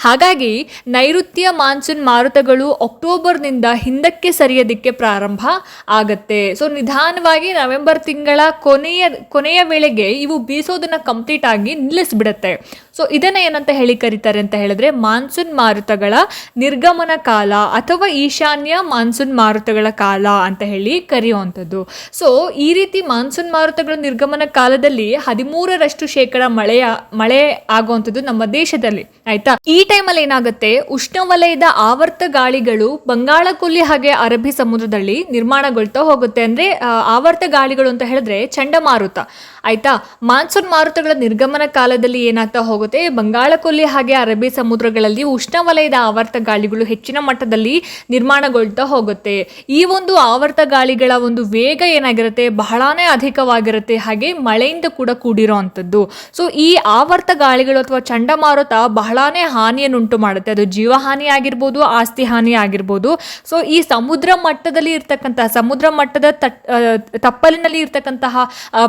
ಹಾಗಾಗಿ ನೈಋತ್ಯ ಮಾನ್ಸೂನ್ ಮಾರುತಗಳು ಅಕ್ಟೋಬರ್ನಿಂದ ಹಿಂದಕ್ಕೆ ಸರಿಯೋದಿಕ್ಕೆ ಪ್ರಾರಂಭ ಆಗತ್ತೆ. ಸೊ ನಿಧಾನವಾಗಿ ನವೆಂಬರ್ ತಿಂಗಳ ಕೊನೆಯ ಕೊನೆಯ ವೇಳೆಗೆ ಇವು ಬೀಸೋದನ್ನ ಕಂಪ್ಲೀಟ್ ಆಗಿ ನಿಲ್ಲಿಸ್ಬಿಡುತ್ತೆ. ಸೊ ಇದನ್ನ ಏನಂತ ಹೇಳಿ ಕರೀತಾರೆ ಅಂತ ಹೇಳಿದ್ರೆ, ಮಾನ್ಸೂನ್ ಮಾರುತಗಳ ನಿರ್ಗಮನ ಕಾಲ ಅಥವಾ ಈಶಾನ್ಯ ಮಾನ್ಸೂನ್ ಮಾರುತಗಳ ಕಾಲ ಅಂತ ಹೇಳಿ ಕರೆಯುವಂಥದ್ದು. ಸೊ ಈ ರೀತಿ ಮಾನ್ಸೂನ್ ಮಾರುತಗಳ ನಿರ್ಗಮನ ಕಾಲದಲ್ಲಿ ಹದಿಮೂರರಷ್ಟು ಶೇಕಡ ಮಳೆಯ, ಮಳೆ ಆಗುವಂಥದ್ದು ನಮ್ಮ ದೇಶದಲ್ಲಿ, ಆಯ್ತಾ? ಈ ಟೈಮಲ್ಲಿ ಏನಾಗುತ್ತೆ? ಉಷ್ಣವಲಯದ ಆವರ್ತ ಗಾಳಿಗಳು ಬಂಗಾಳ ಕೊಲ್ಲಿ ಹಾಗೆ ಅರಬ್ಬಿ ಸಮುದ್ರದಲ್ಲಿ ನಿರ್ಮಾಣಗೊಳ್ತಾ ಹೋಗುತ್ತೆ. ಅಂದ್ರೆ ಆವರ್ತ ಗಾಳಿಗಳು ಅಂತ ಹೇಳಿದ್ರೆ ಚಂಡಮಾರುತ. ಆಯ್ತಾ? ಮಾನ್ಸೂನ್ ಮಾರುತಗಳ ನಿರ್ಗಮನ ಕಾಲದಲ್ಲಿ ಏನಾಗ್ತಾ ಹೋಗುತ್ತೆ? ಬಂಗಾಳಕೊಲ್ಲಿ ಹಾಗೆ ಅರಬ್ಬಿ ಸಮುದ್ರಗಳಲ್ಲಿ ಉಷ್ಣವಲಯದ ಆವರ್ತ ಗಾಳಿಗಳು ಹೆಚ್ಚಿನ ಮಟ್ಟದಲ್ಲಿ ನಿರ್ಮಾಣಗೊಳ್ತಾ ಹೋಗುತ್ತೆ. ಈ ಒಂದು ಆವರ್ತ ಗಾಳಿಗಳ ಒಂದು ವೇಗ ಏನಾಗಿರುತ್ತೆ? ಬಹಳಾನೇ ಅಧಿಕವಾಗಿರುತ್ತೆ. ಹಾಗೆ ಮಳೆಯಿಂದ ಕೂಡ ಕೂಡಿರೋ ಅಂಥದ್ದು ಸೊ ಈ ಆವರ್ತ ಗಾಳಿಗಳು ಅಥವಾ ಚಂಡಮಾರುತ ಬಹಳಾನೇ ಹಾನಿಯನ್ನುಂಟು ಮಾಡುತ್ತೆ. ಅದು ಜೀವಹಾನಿ ಆಗಿರ್ಬೋದು ಆಸ್ತಿ ಹಾನಿ ಆಗಿರ್ಬೋದು. ಸೊ ಈ ಸಮುದ್ರ ಮಟ್ಟದಲ್ಲಿ ಇರ್ತಕ್ಕಂತಹ ಸಮುದ್ರ ಮಟ್ಟದ ತಪ್ಪಲಿನಲ್ಲಿ ಇರ್ತಕ್ಕಂತಹ ಆ,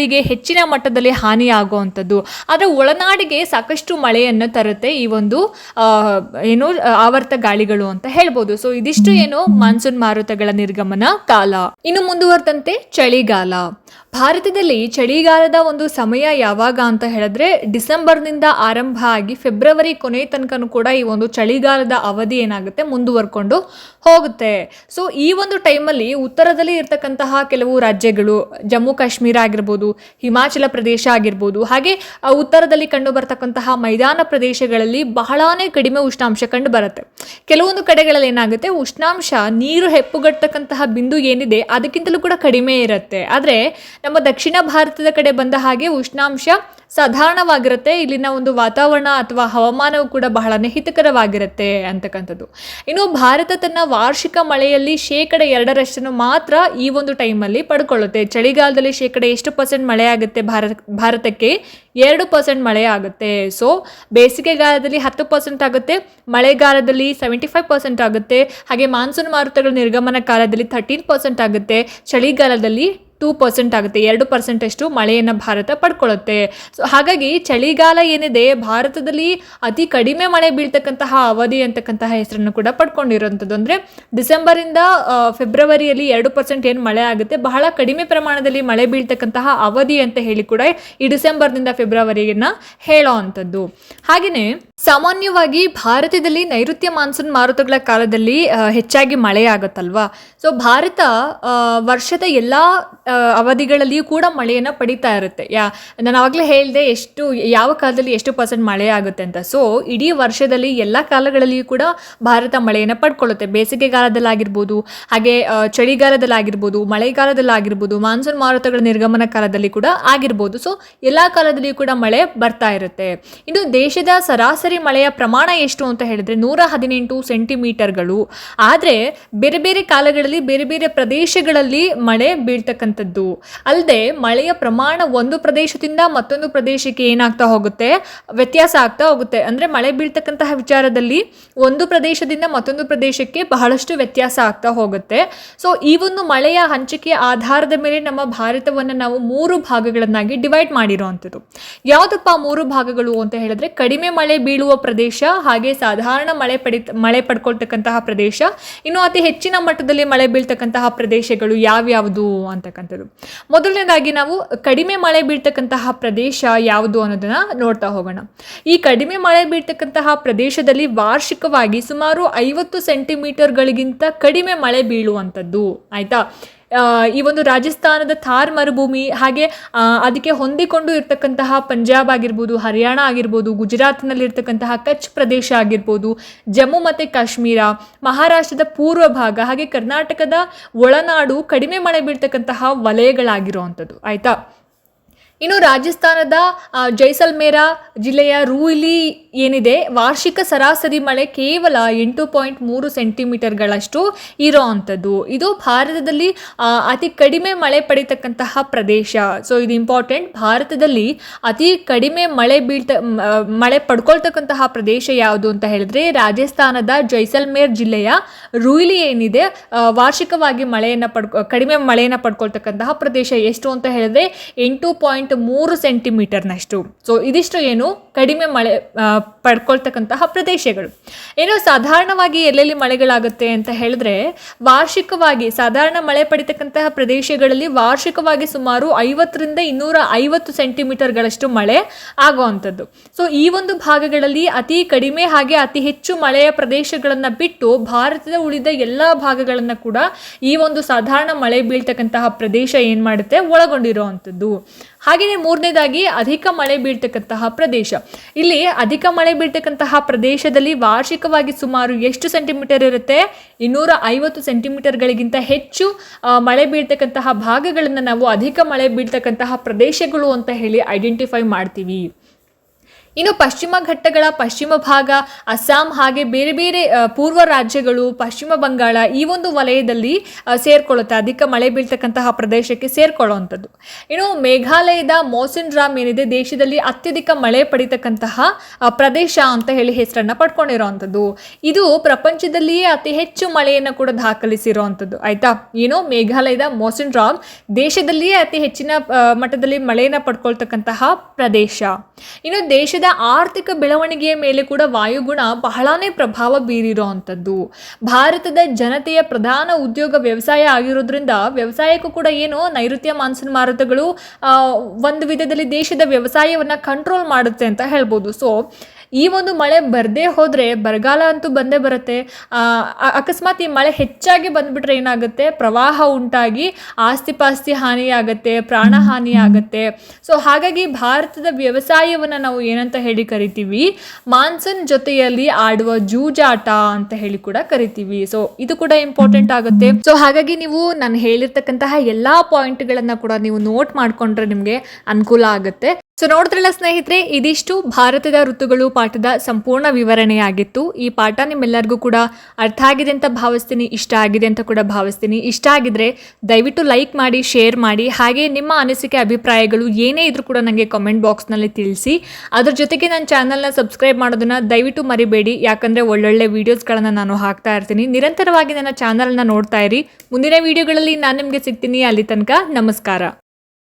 ಪ್ರದೇಶಗಳಿಗೆ ಹೆಚ್ಚಿನ ಮಟ್ಟದಲ್ಲಿ ಹಾನಿಯಾಗುವಂಥದ್ದು. ಆದರೆ ಒಳನಾಡಿಗೆ ಸಾಕಷ್ಟು ಮಳೆಯನ್ನು ತರುತ್ತೆ ಈ ಒಂದು ಏನು, ಆವರ್ತ ಗಾಳಿಗಳು ಅಂತ ಹೇಳ್ಬೋದು. ಸೊ ಇದಿಷ್ಟು ಏನು ಮಾನ್ಸೂನ್ ಮಾರುತಗಳ ನಿರ್ಗಮನ ಕಾಲ. ಇನ್ನು ಮುಂದುವರೆದಂತೆ ಚಳಿಗಾಲ. ಭಾರತದಲ್ಲಿ ಚಳಿಗಾಲದ ಒಂದು ಸಮಯ ಯಾವಾಗ ಅಂತ ಹೇಳಿದ್ರೆ ಡಿಸೆಂಬರ್ನಿಂದ ಆರಂಭ ಆಗಿ ಫೆಬ್ರವರಿ ಕೊನೆ ತನಕನೂ ಕೂಡ ಈ ಒಂದು ಚಳಿಗಾಲದ ಅವಧಿ ಏನಾಗುತ್ತೆ ಮುಂದುವರ್ಕೊಂಡು ಹೋಗುತ್ತೆ. ಸೊ ಈ ಒಂದು ಟೈಮಲ್ಲಿ ಉತ್ತರದಲ್ಲಿ ಇರ್ತಕ್ಕಂತಹ ಕೆಲವು ರಾಜ್ಯಗಳು, ಜಮ್ಮು ಕಾಶ್ಮೀರ ಆಗಿರ್ಬೋದು, ಹಿಮಾಚಲ ಪ್ರದೇಶ ಆಗಿರ್ಬೋದು, ಹಾಗೆ ಉತ್ತರದಲ್ಲಿ ಕಂಡು ಬರ್ತಕ್ಕಂತಹ ಮೈದಾನ ಪ್ರದೇಶಗಳಲ್ಲಿ ಬಹಳಾನೇ ಕಡಿಮೆ ಉಷ್ಣಾಂಶ ಕಂಡು ಬರುತ್ತೆ. ಕೆಲವೊಂದು ಕಡೆಗಳಲ್ಲಿ ಏನಾಗುತ್ತೆ, ಉಷ್ಣಾಂಶ ನೀರು ಹೆಪ್ಪುಗಟ್ಟತಕ್ಕಂತಹ ಬಿಂದು ಏನಿದೆ ಅದಕ್ಕಿಂತಲೂ ಕೂಡ ಕಡಿಮೆ ಇರುತ್ತೆ. ಆದರೆ ನಮ್ಮ ದಕ್ಷಿಣ ಭಾರತದ ಕಡೆ ಬಂದ ಹಾಗೆ ಉಷ್ಣಾಂಶ ಸಾಧಾರಣವಾಗಿರುತ್ತೆ. ಇಲ್ಲಿನ ಒಂದು ವಾತಾವರಣ ಅಥವಾ ಹವಾಮಾನವು ಕೂಡ ಬಹಳ ಹಿತಕರವಾಗಿರುತ್ತೆ ಅಂತಕ್ಕಂಥದ್ದು. ಇನ್ನು ಭಾರತ ತನ್ನ ವಾರ್ಷಿಕ ಮಳೆಯಲ್ಲಿ ಶೇಕಡ ಎರಡರಷ್ಟನ್ನು ಮಾತ್ರ ಈ ಒಂದು ಟೈಮಲ್ಲಿ ಪಡ್ಕೊಳ್ಳುತ್ತೆ. ಚಳಿಗಾಲದಲ್ಲಿ ಶೇಕಡ ಎಷ್ಟು ಪರ್ಸೆಂಟ್ ಮಳೆ ಆಗುತ್ತೆ? ಭಾರತ, ಭಾರತಕ್ಕೆ ಎರಡು ಪರ್ಸೆಂಟ್ ಮಳೆ ಆಗುತ್ತೆ. ಸೊ, ಬೇಸಿಗೆಗಾಲದಲ್ಲಿ ಹತ್ತು ಪರ್ಸೆಂಟ್ ಆಗುತ್ತೆ, ಮಳೆಗಾಲದಲ್ಲಿ ಸೆವೆಂಟಿ ಫೈವ್ ಪರ್ಸೆಂಟ್ ಆಗುತ್ತೆ. ಹಾಗೆ ಮಾನ್ಸೂನ್ ಮಾರುತಗಳ ನಿರ್ಗಮನ ಕಾಲದಲ್ಲಿ ಥರ್ಟೀನ್ ಪರ್ಸೆಂಟ್ ಆಗುತ್ತೆ. ಚಳಿಗಾಲದಲ್ಲಿ ಟೂ ಪರ್ಸೆಂಟ್ ಆಗುತ್ತೆ, ಎರಡು ಪರ್ಸೆಂಟ್ ಅಷ್ಟು ಮಳೆಯನ್ನು ಭಾರತ ಪಡ್ಕೊಳ್ಳುತ್ತೆ. ಸೊ ಹಾಗಾಗಿ ಚಳಿಗಾಲ ಏನಿದೆ, ಭಾರತದಲ್ಲಿ ಅತಿ ಕಡಿಮೆ ಮಳೆ ಬೀಳ್ತಕ್ಕಂತಹ ಅವಧಿ ಅಂತಕ್ಕಂತಹ ಹೆಸರನ್ನು ಕೂಡ ಪಡ್ಕೊಂಡಿರುವಂಥದ್ದು. ಅಂದರೆ ಡಿಸೆಂಬರಿಂದ ಫೆಬ್ರವರಿಯಲ್ಲಿ ಎರಡು ಪರ್ಸೆಂಟ್ ಏನು ಮಳೆ ಆಗುತ್ತೆ, ಬಹಳ ಕಡಿಮೆ ಪ್ರಮಾಣದಲ್ಲಿ ಮಳೆ ಬೀಳ್ತಕ್ಕಂತಹ ಅವಧಿ ಅಂತ ಹೇಳಿ ಕೂಡ ಈ ಡಿಸೆಂಬರ್ನಿಂದ ಫೆಬ್ರವರಿಯನ್ನು ಹೇಳೋ ಅಂಥದ್ದು ಹಾಗೆಯೇ ಸಾಮಾನ್ಯವಾಗಿ ಭಾರತದಲ್ಲಿ ನೈಋತ್ಯ ಮಾನ್ಸೂನ್ ಮಾರುತಗಳ ಕಾಲದಲ್ಲಿ ಹೆಚ್ಚಾಗಿ ಮಳೆ ಆಗುತ್ತಲ್ವಾ ಸೊ ಭಾರತ ವರ್ಷದ ಎಲ್ಲ ಅವಧಿಗಳಲ್ಲಿಯೂ ಕೂಡ ಮಳೆಯನ್ನು ಪಡಿತಾ ಇರುತ್ತೆ. ಯಾ, ನಾನು ಆವಾಗಲೇ ಹೇಳಿದೆ ಎಷ್ಟು, ಯಾವ ಕಾಲದಲ್ಲಿ ಎಷ್ಟು ಪರ್ಸೆಂಟ್ ಮಳೆ ಆಗುತ್ತೆ ಅಂತ. ಸೊ ಇಡೀ ವರ್ಷದಲ್ಲಿ ಎಲ್ಲ ಕಾಲಗಳಲ್ಲಿಯೂ ಕೂಡ ಭಾರತ ಮಳೆಯನ್ನು ಪಡ್ಕೊಳ್ಳುತ್ತೆ. ಬೇಸಿಗೆಗಾಲದಲ್ಲಾಗಿರ್ಬೋದು ಹಾಗೆ ಚಳಿಗಾಲದಲ್ಲಾಗಿರ್ಬೋದು, ಮಳೆಗಾಲದಲ್ಲಾಗಿರ್ಬೋದು, ಮಾನ್ಸೂನ್ ಮಾರುತಗಳ ನಿರ್ಗಮನ ಕಾಲದಲ್ಲಿ ಕೂಡ ಆಗಿರ್ಬೋದು. ಸೊ ಎಲ್ಲ ಕಾಲದಲ್ಲಿಯೂ ಕೂಡ ಮಳೆ ಬರ್ತಾ ಇರುತ್ತೆ. ಇದು ದೇಶದ ಸರಾಸರಿ ಮಳೆಯ ಪ್ರಮಾಣ ಎಷ್ಟು ಅಂತ ಹೇಳಿದ್ರೆ ನೂರ ಹದಿನೆಂಟು ಸೆಂಟಿಮೀಟರ್ಗಳು. ಆದರೆ, ಬೇರೆ ಬೇರೆ ಕಾಲಗಳಲ್ಲಿ, ಬೇರೆ ಬೇರೆ ಪ್ರದೇಶಗಳಲ್ಲಿ ಮಳೆ ಬೀಳ್ತಕ್ಕಂಥದ್ದು ಇರುವಂಥದ್ದು ಅಲ್ಲದೆ ಮಳೆಯ ಪ್ರಮಾಣ ಒಂದು ಪ್ರದೇಶದಿಂದ ಮತ್ತೊಂದು ಪ್ರದೇಶಕ್ಕೆ ಏನಾಗ್ತಾ ಹೋಗುತ್ತೆ? ವ್ಯತ್ಯಾಸ ಆಗ್ತಾ ಹೋಗುತ್ತೆ. ಅಂದರೆ ಮಳೆ ಬೀಳ್ತಕ್ಕಂತಹ ವಿಚಾರದಲ್ಲಿ ಒಂದು ಪ್ರದೇಶದಿಂದ ಮತ್ತೊಂದು ಪ್ರದೇಶಕ್ಕೆ ಬಹಳಷ್ಟು ವ್ಯತ್ಯಾಸ ಆಗ್ತಾ ಹೋಗುತ್ತೆ. ಸೊ ಈ ಒಂದು ಮಳೆಯ ಹಂಚಿಕೆಯ ಆಧಾರದ ಮೇಲೆ ನಮ್ಮ ಭಾರತವನ್ನು ನಾವು ಮೂರು ಭಾಗಗಳನ್ನಾಗಿ ಡಿವೈಡ್ ಮಾಡಿರುವಂಥದ್ದು ಯಾವುದಪ್ಪ ಮೂರು ಭಾಗಗಳು ಅಂತ ಹೇಳಿದ್ರೆ, ಕಡಿಮೆ ಮಳೆ ಬೀಳುವ ಪ್ರದೇಶ, ಹಾಗೆ ಸಾಧಾರಣ ಮಳೆ ಪಡಿ ಮಳೆ ಪಡ್ಕೊಳ್ತಕ್ಕಂತಹ ಪ್ರದೇಶ, ಇನ್ನು ಅತಿ ಹೆಚ್ಚಿನ ಮಟ್ಟದಲ್ಲಿ ಮಳೆ ಬೀಳ್ತಕ್ಕಂತಹ ಪ್ರದೇಶಗಳು ಯಾವ್ಯಾವುದು ಅಂತಕ್ಕಂಥದ್ದು ಮೊದಲನೇದಾಗಿ ನಾವು ಕಡಿಮೆ ಮಳೆ ಬೀಳ್ತಕ್ಕಂತಹ ಪ್ರದೇಶ ಯಾವುದು ಅನ್ನೋದನ್ನ ನೋಡ್ತಾ ಹೋಗೋಣ. ಈ ಕಡಿಮೆ ಮಳೆ ಬೀಳ್ತಕ್ಕಂತಹ ಪ್ರದೇಶದಲ್ಲಿ ವಾರ್ಷಿಕವಾಗಿ ಸುಮಾರು ಐವತ್ತು ಸೆಂಟಿಮೀಟರ್ಗಳಿಗಿಂತ ಕಡಿಮೆ ಮಳೆ ಬೀಳುವಂಥದ್ದು. ಆಯ್ತಾ? ಈ ಒಂದು ರಾಜಸ್ಥಾನದ ಥಾರ್ ಮರುಭೂಮಿ ಹಾಗೆ ಅದಕ್ಕೆ ಹೊಂದಿಕೊಂಡು ಇರ್ತಕ್ಕಂತಹ ಪಂಜಾಬ್ ಆಗಿರ್ಬೋದು, ಹರಿಯಾಣ ಆಗಿರ್ಬೋದು, ಗುಜರಾತ್ನಲ್ಲಿ ಇರ್ತಕ್ಕಂತಹ ಕಚ್ ಪ್ರದೇಶ ಆಗಿರ್ಬೋದು, ಜಮ್ಮು ಮತ್ತು ಕಾಶ್ಮೀರ, ಮಹಾರಾಷ್ಟ್ರದ ಪೂರ್ವ ಭಾಗ ಹಾಗೆ ಕರ್ನಾಟಕದ ಒಳನಾಡು ಕಡಿಮೆ ಮಳೆ ಬೀಳ್ತಕ್ಕಂತಹ ವಲಯಗಳಾಗಿರುವಂಥದ್ದು. ಆಯಿತಾ? ಇನ್ನು ರಾಜಸ್ಥಾನದ ಜೈಸಲ್ಮೇರ ಜಿಲ್ಲೆಯ ರೂಯ್ಲಿ ಏನಿದೆ, ವಾರ್ಷಿಕ ಸರಾಸರಿ ಮಳೆ ಕೇವಲ ಎಂಟು ಪಾಯಿಂಟ್ ಮೂರು ಸೆಂಟಿಮೀಟರ್ಗಳಷ್ಟು ಇರೋ ಅಂಥದ್ದು. ಇದು ಭಾರತದಲ್ಲಿ ಅತಿ ಕಡಿಮೆ ಮಳೆ ಪಡೀತಕ್ಕಂತಹ ಪ್ರದೇಶ. ಸೊ ಇದು ಇಂಪಾರ್ಟೆಂಟ್ ಭಾರತದಲ್ಲಿ ಅತಿ ಕಡಿಮೆ ಮಳೆ ಬೀಳ್ತ ಮಳೆ ಪಡ್ಕೊಳ್ತಕ್ಕಂತಹ ಪ್ರದೇಶ ಯಾವುದು ಅಂತ ಹೇಳಿದ್ರೆ, ರಾಜಸ್ಥಾನದ ಜೈಸಲ್ಮೇರ್ ಜಿಲ್ಲೆಯ ರೂಯ್ಲಿ ಏನಿದೆ ವಾರ್ಷಿಕವಾಗಿ ಮಳೆಯನ್ನು ಪಡ್ಕೊ, ಕಡಿಮೆ ಮಳೆಯನ್ನು ಪಡ್ಕೊಳ್ತಕ್ಕಂತಹ ಪ್ರದೇಶ ಎಷ್ಟು ಅಂತ ಹೇಳಿದ್ರೆ, ಎಂಟು ಪಾಯಿಂಟ್ ಮೂರು ಸೆಂಟಿಮೀಟರ್ನಷ್ಟು ಸೊ ಇದಿಷ್ಟು ಏನು? ಕಡಿಮೆ ಮಳೆ ಪಡ್ಕೊಳ್ತಕ್ಕಂತಹ ಪ್ರದೇಶಗಳು. ಏನು ಸಾಧಾರಣವಾಗಿ ಎಲ್ಲೆಲ್ಲಿ ಮಳೆಗಳಾಗುತ್ತೆ ಅಂತ ಹೇಳಿದ್ರೆ, ವಾರ್ಷಿಕವಾಗಿ, ಸಾಧಾರಣ ಮಳೆ ಪಡಿತಕ್ಕಂತಹ ಪ್ರದೇಶಗಳಲ್ಲಿ ವಾರ್ಷಿಕವಾಗಿ ಸುಮಾರು ಐವತ್ತರಿಂದ ಇನ್ನೂರ ಐವತ್ತು ಸೆಂಟಿಮೀಟರ್ಗಳಷ್ಟು ಮಳೆ ಆಗುವಂಥದ್ದು. ಸೊ, ಈ ಒಂದು ಭಾಗಗಳಲ್ಲಿ ಅತಿ ಕಡಿಮೆ ಹಾಗೆ ಅತಿ ಹೆಚ್ಚು ಮಳೆಯ ಪ್ರದೇಶಗಳನ್ನು ಬಿಟ್ಟು ಭಾರತದ ಉಳಿದ ಎಲ್ಲ ಭಾಗಗಳನ್ನು ಕೂಡ ಈ ಒಂದು ಸಾಧಾರಣ ಮಳೆ ಬೀಳ್ತಕ್ಕಂತಹ ಪ್ರದೇಶ ಏನು ಮಾಡುತ್ತೆ? ಒಳಗೊಂಡಿರುವಂಥದ್ದು. ಹಾಗೆಯೇ ಮೂರನೇದಾಗಿ ಅಧಿಕ ಮಳೆ ಬೀಳ್ತಕ್ಕಂತಹ ಪ್ರದೇಶ. ಇಲ್ಲಿ ಅಧಿಕ ಮಳೆ ಬೀಳ್ತಕ್ಕಂತಹ ಪ್ರದೇಶದಲ್ಲಿ ವಾರ್ಷಿಕವಾಗಿ ಸುಮಾರು ಎಷ್ಟು ಸೆಂಟಿಮೀಟರ್ ಇರುತ್ತೆ? ಇನ್ನೂರ ಐವತ್ತು ಸೆಂಟಿಮೀಟರ್ಗಳಿಗಿಂತ ಹೆಚ್ಚು ಮಳೆ ಬೀಳ್ತಕ್ಕಂತಹ ಭಾಗಗಳನ್ನು ನಾವು ಅಧಿಕ ಮಳೆ ಬೀಳ್ತಕ್ಕಂತಹ ಪ್ರದೇಶಗಳು ಅಂತ ಹೇಳಿ ಐಡೆಂಟಿಫೈ ಮಾಡ್ತೀವಿ. ಇನ್ನು ಪಶ್ಚಿಮ ಘಟ್ಟಗಳ ಪಶ್ಚಿಮ ಭಾಗ, ಅಸ್ಸಾಂ ಹಾಗೆ ಬೇರೆ ಬೇರೆ ಪೂರ್ವ ರಾಜ್ಯಗಳು, ಪಶ್ಚಿಮ ಬಂಗಾಳ ಈ ಒಂದು ವಲಯದಲ್ಲಿ ಸೇರ್ಕೊಳ್ಳುತ್ತೆ. ಅಧಿಕ ಮಳೆ ಬೀಳ್ತಕ್ಕಂತಹ ಪ್ರದೇಶಕ್ಕೆ ಸೇರ್ಕೊಳ್ಳುವಂಥದ್ದು. ಇನ್ನು ಮೇಘಾಲಯದ ಮೋಸಿನ್ ರಾಮ್ ಏನಿದೆ, ದೇಶದಲ್ಲಿ ಅತ್ಯಧಿಕ ಮಳೆ ಪಡಿತಕ್ಕಂತಹ ಪ್ರದೇಶ ಅಂತ ಹೇಳಿ ಹೆಸರನ್ನ ಪಡ್ಕೊಂಡಿರೋವಂಥದ್ದು. ಇದು ಪ್ರಪಂಚದಲ್ಲಿಯೇ ಅತಿ ಹೆಚ್ಚು ಮಳೆಯನ್ನು ಕೂಡ ದಾಖಲಿಸಿರುವಂಥದ್ದು. ಆಯ್ತಾ? ಏನು ಮೇಘಾಲಯದ ಮೋಸಿನ್ ರಾಮ್ ದೇಶದಲ್ಲಿಯೇ ಅತಿ ಹೆಚ್ಚಿನ ಮಟ್ಟದಲ್ಲಿ ಮಳೆಯನ್ನು ಪಡ್ಕೊಳ್ತಕ್ಕಂತಹ ಪ್ರದೇಶ. ಇನ್ನು ದೇಶದ ಆರ್ಥಿಕ ಬೆಳವಣಿಗೆಯ ಮೇಲೆ ಕೂಡ ವಾಯುಗುಣ ಬಹಳಾನೇ ಪ್ರಭಾವ ಬೀರಿರುವಂಥದ್ದು ಭಾರತದ ಜನತೆಯ ಪ್ರಧಾನ ಉದ್ಯೋಗ ವ್ಯವಸಾಯ ಆಗಿರೋದ್ರಿಂದ ವ್ಯವಸಾಯಕ್ಕೂ ಕೂಡ ಏನು ನೈಋತ್ಯ ಮಾನ್ಸೂನ್ ಮಾರುತಗಳು ಒಂದು ವಿಧದಲ್ಲಿ ದೇಶದ ವ್ಯವಸಾಯವನ್ನು ಕಂಟ್ರೋಲ್ ಮಾಡುತ್ತೆ ಅಂತ ಹೇಳ್ಬೋದು. ಸೊ ಈ ಒಂದು ಮಳೆ ಬರದೇ ಹೋದರೆ, ಬರಗಾಲ ಅಂತೂ ಬಂದೇ ಬರುತ್ತೆ ಅಕಸ್ಮಾತ್ ಈ ಮಳೆ ಹೆಚ್ಚಾಗಿ ಬಂದ್ಬಿಟ್ರೆ ಏನಾಗುತ್ತೆ? ಪ್ರವಾಹ ಉಂಟಾಗಿ ಆಸ್ತಿ ಪಾಸ್ತಿ ಹಾನಿಯಾಗತ್ತೆ, ಪ್ರಾಣ ಸೊ ಹಾಗಾಗಿ ಭಾರತದ ವ್ಯವಸಾಯವನ್ನು ನಾವು ಏನಂತ ಹೇಳಿ ಕರಿತೀವಿ? ಮಾನ್ಸೂನ್ ಜೊತೆಯಲ್ಲಿ ಆಡುವ ಜೂಜಾಟ ಅಂತ ಹೇಳಿ ಕೂಡ ಕರಿತೀವಿ. ಸೊ ಇದು ಕೂಡ ಇಂಪಾರ್ಟೆಂಟ್ ಆಗುತ್ತೆ. ಸೊ ಹಾಗಾಗಿ ನೀವು ನಾನು ಹೇಳಿರ್ತಕ್ಕಂತಹ ಎಲ್ಲಾ ಪಾಯಿಂಟ್ಗಳನ್ನು ಕೂಡ ನೀವು ನೋಟ್ ಮಾಡ್ಕೊಂಡ್ರೆ ನಿಮಗೆ ಅನುಕೂಲ ಆಗುತ್ತೆ. ಸೊ ನೋಡಿದ್ರಲ್ಲ ಸ್ನೇಹಿತರೆ, ಇದಿಷ್ಟು ಭಾರತದ ಋತುಗಳು ಪಾಠದ ಸಂಪೂರ್ಣ ವಿವರಣೆಯಾಗಿತ್ತು. ಈ ಪಾಠ ನಿಮ್ಮೆಲ್ಲರಿಗೂ ಕೂಡ ಅರ್ಥ ಆಗಿದೆ ಅಂತ ಭಾವಿಸ್ತೀನಿ, ಇಷ್ಟ ಆಗಿದೆ ಅಂತ ಕೂಡ ಭಾವಿಸ್ತೀನಿ. ಇಷ್ಟ ಆಗಿದ್ರೆ ದಯವಿಟ್ಟು ಲೈಕ್ ಮಾಡಿ, ಶೇರ್ ಮಾಡಿ. ಹಾಗೆ ನಿಮ್ಮ ಅನಿಸಿಕೆ, ಅಭಿಪ್ರಾಯಗಳು ಏನೇ ಇದ್ರೂ ಕೂಡ ನನಗೆ ಕಾಮೆಂಟ್ ಬಾಕ್ಸ್ನಲ್ಲಿ ತಿಳಿಸಿ. ಅದ್ರ ಜೊತೆಗೆ ನನ್ನ ಚಾನಲ್ನ ಸಬ್ಸ್ಕ್ರೈಬ್ ಮಾಡೋದನ್ನ ದಯವಿಟ್ಟು ಮರಿಬೇಡಿ. ಯಾಕಂದರೆ ಒಳ್ಳೊಳ್ಳೆ ವೀಡಿಯೋಸ್ಗಳನ್ನು ನಾನು ಹಾಕ್ತಾ ಇರ್ತೀನಿ. ನಿರಂತರವಾಗಿ ನನ್ನ ಚಾನಲ್ನ ನೋಡ್ತಾ ಇರಿ. ಮುಂದಿನ ವೀಡಿಯೋಗಳಲ್ಲಿ ನಾನು ನಿಮಗೆ ಸಿಗ್ತೀನಿ ಅಲ್ಲಿ ತನಕ. ನಮಸ್ಕಾರ.